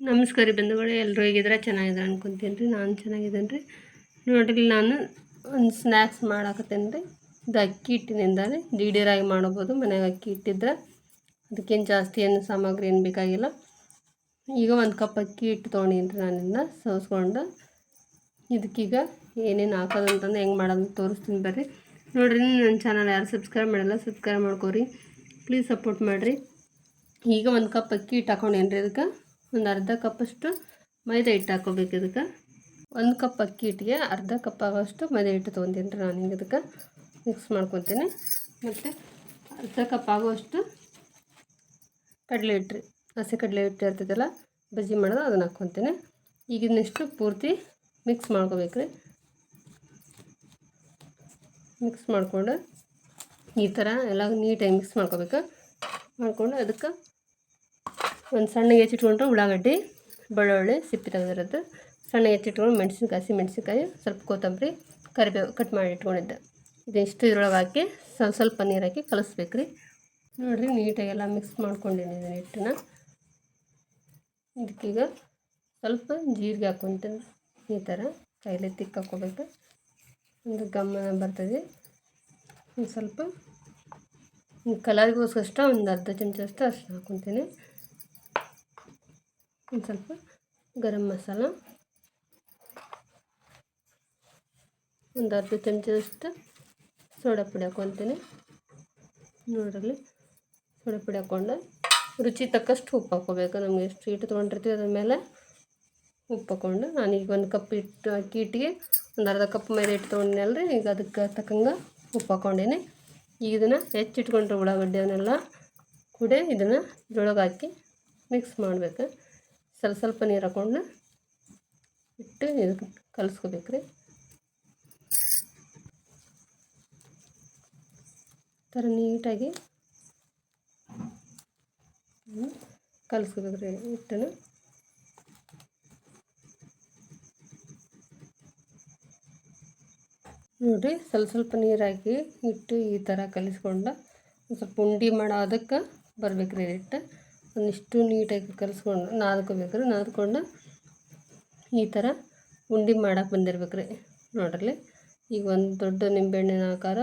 ನಮಸ್ಕಾರ ರೀ ಬಂಧುಗಳು ಎಲ್ಲರೂ ಹೇಗಿದ್ರೆ ಚೆನ್ನಾಗಿದ್ರೆ ಅನ್ಕೊಂತೀನಿ ರೀ. ನಾನು ಚೆನ್ನಾಗಿದ್ದೇನೆ ರೀ. ನೋಡಿರಿ, ನಾನು ಒಂದು ಸ್ನ್ಯಾಕ್ಸ್ ಮಾಡಾಕತ್ತೇನೆ ರೀ. ಇದು ಅಕ್ಕಿ ಹಿಟ್ಟಿನಿಂದಾನೆ ರೀ. ದಿಢೀರಾಗಿ ಮಾಡ್ಬೋದು, ಮನೆಯಾಗ ಅಕ್ಕಿ ಇಟ್ಟಿದ್ರೆ ಅದಕ್ಕೇನು ಜಾಸ್ತಿ ಏನು ಸಾಮಗ್ರಿ ಏನು ಬೇಕಾಗಿಲ್ಲ. ಈಗ ಒಂದು ಕಪ್ ಅಕ್ಕಿ ಹಿಟ್ಟು ತೊಗೊಂಡೀನಿ ರೀ ನಾನಿಂದ ಸೋಸ್ಕೊಂಡು ಇದಕ್ಕೀಗ ಏನೇನು ಹಾಕೋದು ಹೆಂಗೆ ಮಾಡೋದು ತೋರಿಸ್ತೀನಿ ಬರ್ರಿ. ನೋಡಿರಿ ನನ್ನ ಚಾನಲ್ ಯಾರು ಸಬ್ಸ್ಕ್ರೈಬ್ ಮಾಡಲ್ಲ ಸಬ್ಸ್ಕ್ರೈಬ್ ಮಾಡ್ಕೊರಿ. ಪ್ಲೀಸ್ ಸಪೋರ್ಟ್ ಮಾಡಿರಿ. ಈಗ ಒಂದು ಕಪ್ ಅಕ್ಕಿ ಹಿಟ್ಟು ಹಾಕೊಂಡೇನು ರೀ ಇದಕ್ಕೆ. ಒಂದು ಅರ್ಧ ಕಪ್ಪಷ್ಟು ಮೈದಾ ಹಿಟ್ಟು ಹಾಕೋಬೇಕು ಇದಕ್ಕೆ. ಒಂದು ಕಪ್ ಅಕ್ಕಿ ಹಿಟ್ಟಿಗೆ, ಅರ್ಧ ಕಪ್ ಆಗೋಷ್ಟು ಮೈದಾ ಹಿಟ್ಟು ತೊಗೊಂತೀನಿ ರೀ ನಾನು ಹಿಂಗೆ ಇದಕ್ಕೆ. ಮಿಕ್ಸ್ ಮಾಡ್ಕೊತೀನಿ. ಮತ್ತು ಅರ್ಧ ಕಪ್ ಆಗೋಷ್ಟು ಕಡಲೆ ಹಿಟ್ಟು ಹಸಿ ಕಡಲೆ ಹಿಟ್ಟು ಇರ್ತೈತಲ್ಲ, ಬಜ್ಜಿ ಮಾಡೋದು ಅದನ್ನು ಹಾಕ್ಕೊತೀನಿ. ಈಗ ಪೂರ್ತಿ ಮಿಕ್ಸ್ ಮಾಡ್ಕೋಬೇಕು ರೀ. ಮಿಕ್ಸ್ ಮಾಡಿಕೊಂಡು ಈ ಥರ ಎಲ್ಲ ನೀಟಾಗಿ ಮಿಕ್ಸ್ ಮಾಡ್ಕೋಬೇಕು. ಮಾಡಿಕೊಂಡು ಅದಕ್ಕೆ ಒಂದು ಸಣ್ಣಗೆ ಹೆಚ್ಚಿಟ್ಕೊಂಡ್ರೆ ಉಳ್ಳಾಗಡ್ಡಿ, ಬೆಳ್ಳುಳ್ಳಿ, ಸಿಪ್ಪೆ ತೆಗೆದಿರೋದು. ಸಣ್ಣಗೆ ಹೆಚ್ಚಿಟ್ಕೊಂಡು ಮೆಣಸಿನ್ಕಾಯಿ ಹಸಿ ಮೆಣಸಿನ್ಕಾಯಿ, ಸ್ವಲ್ಪ ಕೊತ್ತಂಬರಿ, ಕರಿಬೇವು ಕಟ್ ಮಾಡಿ ಇಟ್ಕೊಂಡಿದ್ದೆ. ಇದಿಷ್ಟು ಇದ್ರೊಳಗೆ ಹಾಕಿ ಸ್ವಲ್ಪ ಸ್ವಲ್ಪ ನೀರು ಹಾಕಿ ಕಲಿಸ್ಬೇಕು ರೀ ನೋಡಿರಿ, ನೀಟಾಗಿ ಎಲ್ಲ ಮಿಕ್ಸ್ ಮಾಡ್ಕೊಂಡಿದ್ದೀನಿ ಹಿಟ್ಟನ್ನ. ಇದಕ್ಕೀಗ ಸ್ವಲ್ಪ ಜೀರಿಗೆ ಹಾಕ್ಕೊತೀನಿ. ಈ ಥರ ಕೈಲಿ ತಿಕ್ಕ ಹಾಕ್ಕೋಬೇಕು. ಒಂದು ಗಮನ ಬರ್ತದೆ. ಒಂದು ಸ್ವಲ್ಪ ಕಲರ್ಗೋಸ್ಕರ ಒಂದು ಅರ್ಧ ಚಮಚಷ್ಟು ಅಷ್ಟು ಹಾಕ್ಕೊತೀನಿ. ಒಂದು ಸ್ವಲ್ಪ ಗರಂ ಮಸಾಲ. ಒಂದು ಅರ್ಧ ಚಮಚದಷ್ಟು ಸೋಡಾ ಪುಡಿ ಹಾಕ್ಕೊತೀನಿ ನೋಡ್ರಲ್ಲಿ ಸೋಡಾ ಪುಡಿ ಹಾಕ್ಕೊಂಡು ರುಚಿ ತಕ್ಕಷ್ಟು ಉಪ್ಪು ಹಾಕೋಬೇಕು ನಮಗೆ ಎಷ್ಟು ಹಿಟ್ಟು ತೊಗೊಂಡಿರ್ತೀವಿ ಅದ್ರ ಮೇಲೆ ಉಪ್ಪು ಹಾಕ್ಕೊಂಡು ಈಗ ಒಂದು ಕಪ್ ಹಿಟ್ಟು ಹಾಕಿ ಹಿಟ್ಟಿಗೆ ಒಂದು ಅರ್ಧ ಕಪ್ ಮೇಲೆ ಹಿಟ್ಟು ತೊಗೊಂಡಿನಲ್ಲ ರೀ ಈಗ ಅದಕ್ಕೆ ತಕ್ಕಂಗೆ ಉಪ್ಪು ಹಾಕ್ಕೊಂಡೇನೆ ಈಗ ಇದನ್ನು ಹೆಚ್ಚಿಟ್ಕೊಂಡ್ರೆ ಉಳ್ಳಾಗಡ್ಡೆ ಅವನ್ನೆಲ್ಲ ಕೂಡ ಇದನ್ನು ಜೊಳಗೆ ಹಾಕಿ ಮಿಕ್ಸ್ ಮಾಡಬೇಕು. ಸ್ವಲ್ಪ ಸ್ವಲ್ಪ ನೀರು ಹಾಕೊಂಡು ಇಟ್ಟು ಇದು ಕಲಿಸ್ಕೋಬೇಕು ರೀ ಥರ ನೀಟಾಗಿ ಕಲಿಸ್ಕೋಬೇಕು ರೀ ಹಿಟ್ಟನ್ನು. ನೋಡಿರಿ ಸ್ವಲ್ಪ ಸ್ವಲ್ಪ ನೀರು ಹಾಕಿ ಹಿಟ್ಟು ಈ ಥರ ಕಲಿಸ್ಕೊಂಡು ಸ್ವಲ್ಪ ಉಂಡೆ ಮಾಡೋದಕ್ಕೆ ಬರ್ಬೇಕು ರೀ ಹಿಟ್ಟು. ಒಂದಿಷ್ಟು ನೀಟಾಗಿ ಕಲಿಸ್ಕೊಂಡು ನಾದ್ಕೋಬೇಕ್ರಿ, ನಾದ್ಕೊಂಡು ಈ ಥರ ಉಂಡೆ ಮಾಡೋಕೆ ಬಂದಿರ್ಬೇಕ್ರಿ. ನೋಡ್ರಿ, ಈಗ ಒಂದು ದೊಡ್ಡ ನಿಂಬೆಹಣ್ಣಿನ ಆಕಾರ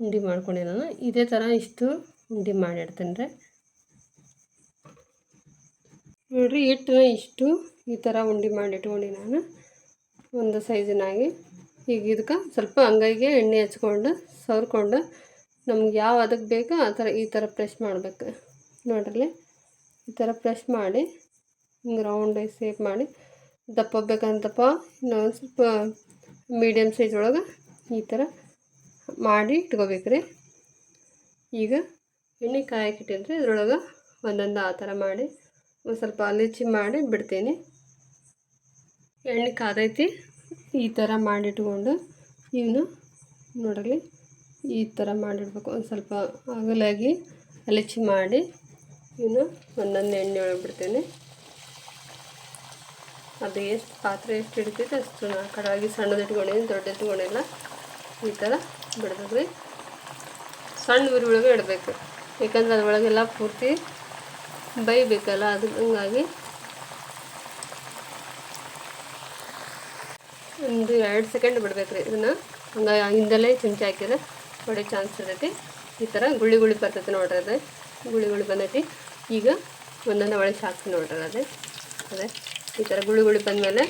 ಉಂಡೆ ಮಾಡ್ಕೊಂಡೆ ನಾನು. ಇದೇ ಥರ ಇಷ್ಟು ಉಂಡೆ ಮಾಡಿಡ್ತೀನಿ ರೀ ನೋಡಿರಿ ಹಿಟ್ಟು ಇಷ್ಟು ಈ ಥರ ಉಂಡೆ ಮಾಡಿಟ್ಕೊಂಡು ನಾನು. ಒಂದು ಸೈಜಿನಾಗಿ ಈಗ ಇದಕ್ಕೆ ಸ್ವಲ್ಪ ಅಂಗೈಗೆ ಎಣ್ಣೆ ಹಚ್ಕೊಂಡು, ಸವರ್ಕೊಂಡು ನಮ್ಗೆ ಯಾವ ಅದಕ್ಕೆ ಬೇಕೋ ಆ ಥರ ಈ ಥರ ಪ್ರೆಶ್ ಮಾಡಬೇಕು. ನೋಡ್ರಿ. ಈ ಥರ ಪ್ರೆಶ್ ಮಾಡಿ, ಹಿಂಗೆ ರೌಂಡ್ ಸೇಪ್ ಮಾಡಿ, ದಪ್ಪ ಬೇಕಂತಪ್ಪ ಇನ್ನೊಂದು ಸ್ವಲ್ಪ ಮೀಡಿಯಮ್ ಸೈಜ್ ಒಳಗೆ ಈ ಥರ ಮಾಡಿ ಇಟ್ಕೋಬೇಕು ರೀ ಈಗ ಎಣ್ಣೆ ಕಾಯಕ್ಕೆ ಇಟ್ಟಿದ್ರೆ ಇದ್ರೊಳಗೆ ಒಂದೊಂದು ಆ ಥರ ಮಾಡಿ, ಒಂದು ಸ್ವಲ್ಪ ಅಲಿಚಿ ಮಾಡಿ ಬಿಡ್ತೀನಿ. ಎಣ್ಣೆ ಕಾದೈತಿ, ಈ ಥರ ಮಾಡಿಟ್ಕೊಂಡು ಇವನು ನೋಡಲಿ ಈ ಥರ ಮಾಡಿಡ್ಬೇಕು ಒಂದು ಸ್ವಲ್ಪ ಅಗಲಾಗಿ ಅಲಿಚಿ ಮಾಡಿ ಇವನು ಒಂದೊಂದು ಎಣ್ಣೆ ಒಳಗೆ ಅದು ಎಷ್ಟು ಪಾತ್ರೆ ಎಷ್ಟು ಹಿಡಿತೈತೆ ಅಷ್ಟು ನಾ ಕಡಾಗಿ ಸಣ್ಣದು ಇಟ್ಕೊಂಡಿದ್ದೀನಿ ದೊಡ್ಡ ಇಟ್ಕೊಂಡಿಲ್ಲ. ಈ ಥರ ಬಿಡ್ಬೇಕು ರೀ ಸಣ್ಣ ಉರಿ ಒಳಗೆ ಇಡಬೇಕು. ಯಾಕಂದ್ರೆ ಅದ್ರೊಳಗೆಲ್ಲ ಪೂರ್ತಿ ಬೈಬೇಕಲ್ಲ ಅದು ಹಂಗಾಗಿ. ಒಂದು ಎರಡು ಸೆಕೆಂಡ್ ಬಿಡ್ಬೇಕು ರೀ ಇದನ್ನು. ಹಂಗಾಗಿ ಹಿಂದಲೇ ಚಮಚ ಹಾಕಿದ್ರೆ ಒಳ್ಳೆ ಚಾನ್ಸ್ ಇರ್ತೈತಿ. ಈ ಥರ ಗುಳಿ ಗುಳಿ ಬರ್ತೈತೆ ನೋಡ್ರಿ ಅದು. ಗುಳಿ ಗುಳಿ ಬಂದೈತಿ. ಈಗ ಒಂದೊಂದು ಒಳಗೆ ಹಾಕ್ತೀನಿ ನೋಡ್ರಿ ಅದೇ. ಅದೇ, ಈ ಥರ ಗುಳಿ ಗುಳಿ ಬಂದಮೇಲೆ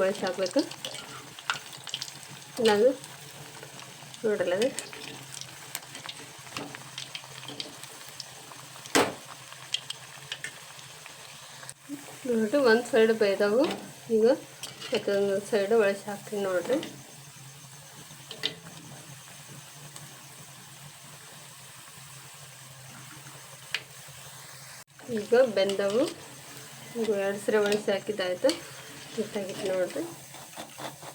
ಒಳಗೆ ಹಾಕಬೇಕು ಅದು ನೋಡ್ರಲ್ಲ ಅದೇ. ನೋಡ್ರಿ, ಒಂದು ಸೈಡ್ ಬೇಯ್ದವು. ಈಗ ಮತ್ತೊಂದು ಸೈಡ್ ಒಳಗೆ ಹಾಕ್ತೀನಿ ನೋಡಿರಿ. ಈಗ ಬೆಂದವು. ಎರಡು ಸರಿ ಒಣಸಿ ಹಾಕಿದ್ದಾಯ್ತು ಹಿಟ್ಟಾಗಿತ್ತು ನೋಡಿರಿ.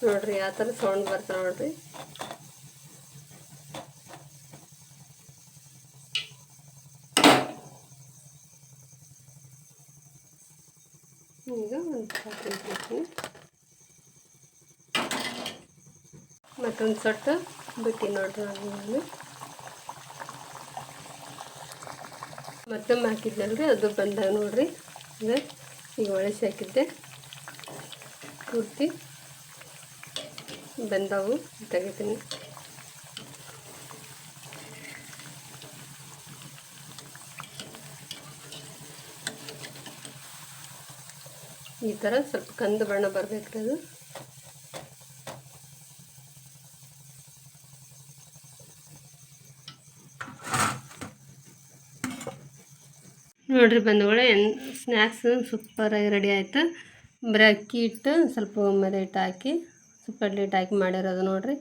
ನೋಡಿರಿ ಯಾವ ಥರ ಸೌಂಡ್ ಬರ್ತಾ ನೋಡಿರಿ. ಈಗ ಒಂದು ಮತ್ತೊಂದು ಸೊಟ್ಟು ಬಿಟ್ಟು ನೋಡಿರಿ ನಾನು ಮತ್ತೊಮ್ಮೆ ಹಾಕಿದ್ನಲ್ರಿ, ಅದು ಬಂದಾಗ ನೋಡಿರಿ. ಅಂದರೆ ಈಗ ಒಳಸಿ ಹಾಕಿದ್ದೆ. ಪೂರ್ತಿ ಬಂದವು, ತೆಗಿತೀನಿ. ಈ ಥರ ಸ್ವಲ್ಪ ಕಂದು ಬಣ್ಣ ಬರಬೇಕ್ರಿ ಅದು. ನೋಡ್ರಿ ಬಂಧುಗಳು, ಎನ್ ಸ್ನ್ಯಾಕ್ಸು ಸೂಪರಾಗಿ ರೆಡಿ ಆಯಿತು. ಬರೀ ಅಕ್ಕಿ ಹಿಟ್ಟು, ಸ್ವಲ್ಪ ಮೇಲೆ ಹಿಟ್ಟು ಹಾಕಿ ಸ್ವಲ್ಪ ಹಿಟ್ಟು ಹಾಕಿ ಮಾಡಿರೋದು ನೋಡಿರಿ.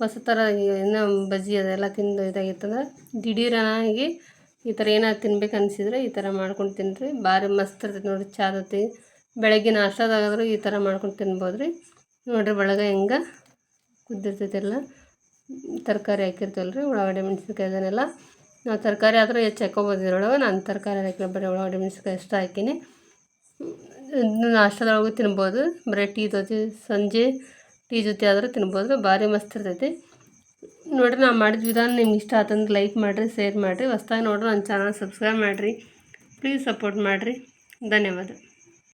ಹೊಸ ಥರ ಏನೋ ಬಜ್ಜಿ ಅದೆಲ್ಲ ತಿಂದು ಇದಾಗಿತ್ತಂದ್ರೆ, ದಿಢೀರನಾಗಿ ಈ ಥರ ಏನಾದ್ರು ತಿನ್ಬೇಕು ಅನಿಸಿದ್ರೆ ಈ ಥರ ಮಾಡ್ಕೊಂಡು ತಿನ್ನಿರಿ ಭಾರಿ ಮಸ್ತ್ ಇರ್ತೈತೆ ನೋಡಿರಿ ಚಾ ಜೊತೆ. ಬೆಳಗ್ಗೆ ನಾಷ್ಟಾದಾಗಾದ್ರು ಈ ಥರ ಮಾಡ್ಕೊಂಡು ತಿನ್ಬೋದು ರೀ ನೋಡಿರಿ ಬೆಳಗ್ಗೆ ಹೆಂಗೆ ಕುದ್ದಿರ್ತೈತೆಲ್ಲ ತರಕಾರಿ ಹಾಕಿರ್ತೀವಲ್ಲ ರೀ ಉಳ್ಳಾಗಡ್ಡೆ, ಮೆಣಸಿನ್ಕಾಯಿ ಅದನ್ನೆಲ್ಲ. ನಾವು ತರಕಾರಿ ಆದರೂ ಹೆಚ್ಚು ಹಾಕ್ಕೊಬೋದು ಇದ್ರೊಳಗೆ ನಾನು ತರಕಾರಿ ಹಾಕಿಲ್ಲ ಬರೀ ಉಳ್ಳಾಗಡ್ಡೆ ಮೆಣಸಿನ್ಕಾಯಿ ಅಷ್ಟು ಹಾಕಿನಿ ನಾಷ್ಟದೊಳಗೂ ತಿನ್ಬೋದು. ಬರೀ ಟೀ ಜೊತೆ, ಸಂಜೆ ಟೀ ಜೊತೆ ಆದರೂ ತಿನ್ಬೋದು. ಭಾರಿ ಮಸ್ತ್ ಇರ್ತೈತಿ. ನೋಡಿರಿ ನಾವು ಮಾಡಿದ ವಿಧಾನ ನಿಮ್ಗೆ ಇಷ್ಟ ಆತಂದ್ರೆ ಲೈಕ್ ಮಾಡಿರಿ ಶೇರ್ ಮಾಡಿರಿ. ಹೊಸ್ದಾಗಿ ನೋಡಿರಿ ನನ್ನ ಚಾನಲ್ ಸಬ್ಸ್ಕ್ರೈಬ್ ಮಾಡಿರಿ. ಪ್ಲೀಸ್ ಸಪೋರ್ಟ್ ಮಾಡಿರಿ. ಧನ್ಯವಾದ.